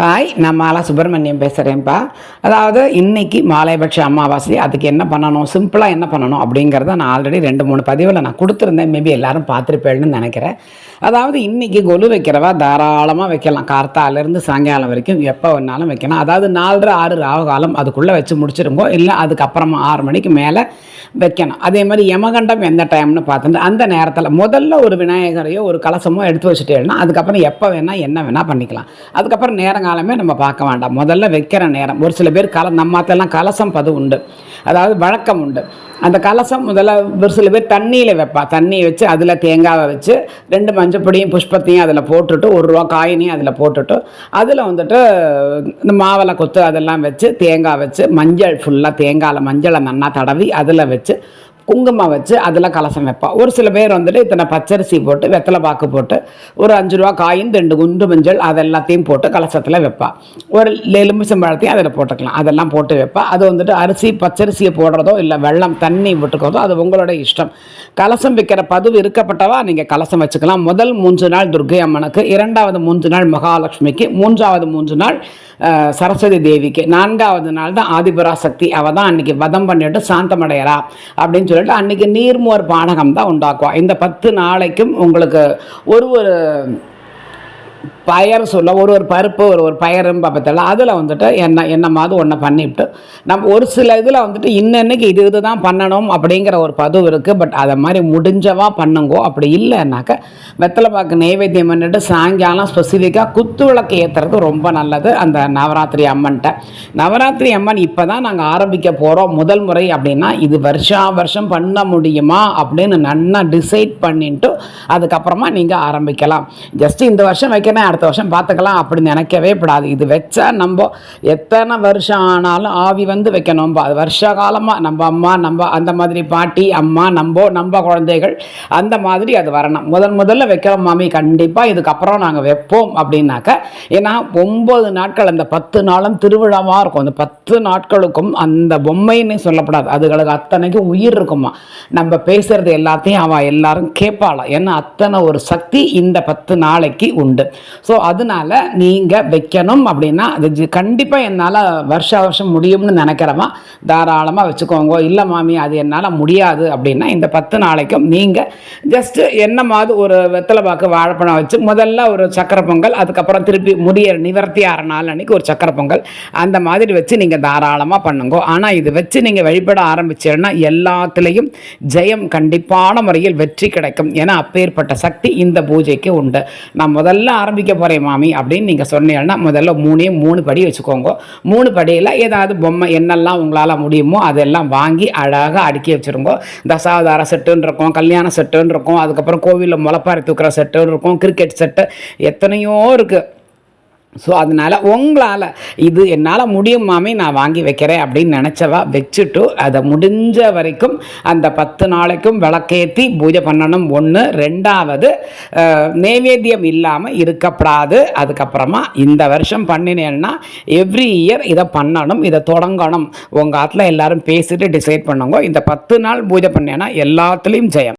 Hi நான் மாலா சுப்பிரமணியம் பேசுகிறேன்ப்பா அதாவது இன்னைக்கு மாலைபட்ச அமாவாசை அதுக்கு என்ன பண்ணணும்? சிம்பிளாக என்ன பண்ணணும் அப்படிங்கிறத நான் ஆல்ரெடி ரெண்டு மூணு பதிவில் நான் கொடுத்துருந்தேன். மேபி எல்லாரும் பார்த்துருப்பேன்னு நினைக்கிறேன். அதாவது இன்றைக்கி கொலு வைக்கிறவா தாராளமாக வைக்கலாம். கார்த்தாலேருந்து சாயங்காலம் வரைக்கும் எப்போ வேணாலும் வைக்கலாம். அதாவது நாலரை ஆறு ராகுகாலம் அதுக்குள்ளே வச்சு முடிச்சிருங்கோ. இல்லை அதுக்கப்புறமா ஆறு மணிக்கு மேலே வைக்கணும். அதே மாதிரி யமகண்டம் எந்த டைம்னு பார்த்துட்டு அந்த நேரத்தில் முதல்ல ஒரு விநாயகரையோ ஒரு கலசமோ எடுத்து வச்சுட்டேன்னா அதுக்கப்புறம் எப்போ வேணால் என்ன வேணால் பண்ணிக்கலாம். அதுக்கப்புறம் நேரங்காலமே நம்ம பார்க்க வேண்டாம். முதல்ல வைக்கிற நேரம். ஒரு சில பேர் கல நம்மத்தெல்லாம் கலசம் பது உண்டு. அதாவது வழக்கம் உண்டு. அந்த கலசம் முதல்ல ஒரு சில பேர் தண்ணியில் வைப்பா. தண்ணியை வச்சு அதில் தேங்காவை வச்சு ரெண்டு மஞ்சப்பொடியும் புஷ்பத்தையும் அதில் போட்டுட்டு ஒரு ரூபா காயினையும் அதில் போட்டுட்டு அதில் வந்துட்டு இந்த மாவளை கொத்து அதெல்லாம் வச்சு தேங்காய் வச்சு மஞ்சள் ஃபுல்லாக தேங்காயில் மஞ்சளை நன்னா தடவி அதில் வச்சு குங்குமம் வச்சு அதில் கலசம் வைப்பா. ஒரு சில பேர் வந்துட்டு இத்தனை பச்சரிசி போட்டு வெத்தலை பாக்கு போட்டு ஒரு அஞ்சு ரூபா காயின் ரெண்டு குண்டு மஞ்சள் அதெல்லாத்தையும் போட்டு கலசத்தில் வைப்பா. ஒரு எலுமிச்சம்பழத்தையும் அதில் போட்டுக்கலாம். அதெல்லாம் போட்டு வைப்பா. அது வந்துட்டு அரிசி பச்சரிசியை போடுறதோ இல்லை வெள்ளம் தண்ணி விட்டுக்கிறதோ அது உங்களோட இஷ்டம். கலசம் வைக்கிற பதுவு இருக்கப்பட்டவா? நீங்கள் கலசம் வச்சுக்கலாம். முதல் மூன்று நாள் துர்கை அம்மனுக்கு இரண்டாவது மூன்று நாள் மகாலட்சுமிக்கு மூன்றாவது மூன்று நாள் சரஸ்வதி தேவிக்கு நான்காவது நாள் தான் ஆதிபராசக்தி. அவள் தான் அன்னைக்கு வதம் பண்ணிட்டு சாந்தமடையறா அப்படின்னு சொல்லி சொல்லிட்டு அன்னைக்கு நீர்மோர் பானகம் தான் உண்டாக்குவோம் இந்த பத்து நாளைக்கும் உங்களுக்கு ஒரு ஒரு பயர் சொல்ல ஒரு ஒரு பருப்பு ஒரு ஒரு பயரும் பார்ப்பதில்ல அதில் வந்துட்டு என்ன என்னமாவது ஒன்றை பண்ணிவிட்டு நம்ம ஒரு சில இதில் வந்துட்டு இன்னன்னைக்கு இது இது தான் பண்ணணும் அப்படிங்கிற ஒரு பதுவு இருக்குது பட் அதை மாதிரி முடிஞ்சவா பண்ணுங்கோ அப்படி இல்லைன்னாக்க வெத்தலை பாக்கு நெய்வேத்தியம் பண்ணிட்டு சாயங்காலம் ஸ்பெசிஃபிக்காக குத்து விளக்கு ஏற்றுறது ரொம்ப நல்லது. அந்த நவராத்திரி அம்மன்ட்ட. நவராத்திரி அம்மன் இப்போ தான் நாங்கள் ஆரம்பிக்க போகிறோம் முதல் முறை அப்படின்னா இது வருஷா வருஷம் பண்ண முடியுமா அப்படின்னு நல்லா டிசைட் பண்ணிட்டு அதுக்கப்புறமா நீங்கள் ஆரம்பிக்கலாம். ஜஸ்ட் இந்த வருஷம் வைக்கிறேன் அடுத்த வருஷம் பார்த்துக்கலாம் அப்படின்னு நினைக்கவே கூடாது. இது வச்சா நம்ம எத்தனை வருஷம் ஆனாலும் ஆவி வந்து வைக்கணும். அது வருஷ காலமாக நம்ம அம்மா நம்ம அந்த மாதிரி பாட்டி அம்மா நம்ம நம்ம குழந்தைகள் அந்த மாதிரி அது வரணும். முதன் முதல்ல வைக்கிறோம் மாமி கண்டிப்பாக இதுக்கப்புறம் நாங்கள் வைப்போம் அப்படின்னாக்க ஏன்னா ஒம்பது நாட்கள் அந்த பத்து நாளும் திருவிழாவாக இருக்கும். அந்த பத்து நாட்களுக்கும் அந்த பொம்மைன்னு சொல்லப்படாது. அதுகளுக்கு அத்தனைக்கும் உயிர் இருக்குமா? நம்ம பேசுகிறது எல்லாத்தையும் அவள் எல்லாரும் கேட்பாளாம் ஏன்னா அத்தனை ஒரு சக்தி இந்த பத்து நாளைக்கு உண்டு. ஸோ அதனால நீங்கள் வைக்கணும் அப்படின்னா அது கண்டிப்பாக என்னால் வருஷ வருஷம் முடியும்னு நினைக்கிறவா தாராளமாக வச்சுக்கோங்க. இல்லை மாமி அது என்னால் முடியாது அப்படின்னா இந்த பத்து நாளைக்கும் நீங்கள் ஜஸ்ட்டு என்னமாவது ஒரு வெத்தலை பாக்கு வாழைப்பழம் வச்சு முதல்ல ஒரு சக்கரை பொங்கல் அதுக்கப்புறம் திருப்பி முடிய நிவர்த்தி ஆற நாள் அன்னைக்கு ஒரு சக்கரை பொங்கல் அந்த மாதிரி வச்சு நீங்கள் தாராளமாக பண்ணுங்க. ஆனால் இது வச்சு நீங்கள் வழிபட ஆரம்பிச்சீங்கன்னா எல்லாத்துலேயும் ஜெயம் கண்டிப்பான முறையில் வெற்றி கிடைக்கும். ஏன்னா அப்பேற்பட்ட சக்தி இந்த பூஜைக்கு உண்டு. நான் முதல்ல ஆரம்பிக்க போகிறேன் மாமி அப்படின்னு நீங்கள் சொன்னீங்கன்னா முதல்ல மூணே மூணு படி வச்சுக்கோங்க. மூணு படியில் ஏதாவது பொம்மை என்னெல்லாம் உங்களால் முடியுமோ அதெல்லாம் வாங்கி அழகாக அடுக்கி வச்சுருங்க. தசாவதார செட்டுன்னு இருக்கும் கல்யாண செட்டுன்னு இருக்கும் அதுக்கப்புறம் கோவிலில் முளைப்பாரி தூக்குற செட்டுன்னு இருக்கும் கிரிக்கெட் செட்டு எத்தனையோ இருக்குது ஸோ அதனால் உங்களால் இது என்னால் முடியும் மாமி நான் வாங்கி வைக்கிறேன் அப்படின்னு நினச்சவா வச்சுட்டு அதை முடிஞ்ச வரைக்கும் அந்த பத்து நாளைக்கும் விளக்கேற்றி பூஜை பண்ணணும். ஒன்று ரெண்டாவது நைவேத்தியம் இல்லாமல் இருக்கப்படாது. அதுக்கப்புறமா இந்த வருஷம் பண்ணினேன்னா எவ்ரி இயர் இதை பண்ணணும் இதை தொடங்கணும். உங்கள் ஆற்றுல எல்லாரும் பேசிட்டு டிசைட் பண்ணுங்க. இந்த பத்து நாள் பூஜை பண்ணேன்னா எல்லாத்துலேயும் ஜெயம்.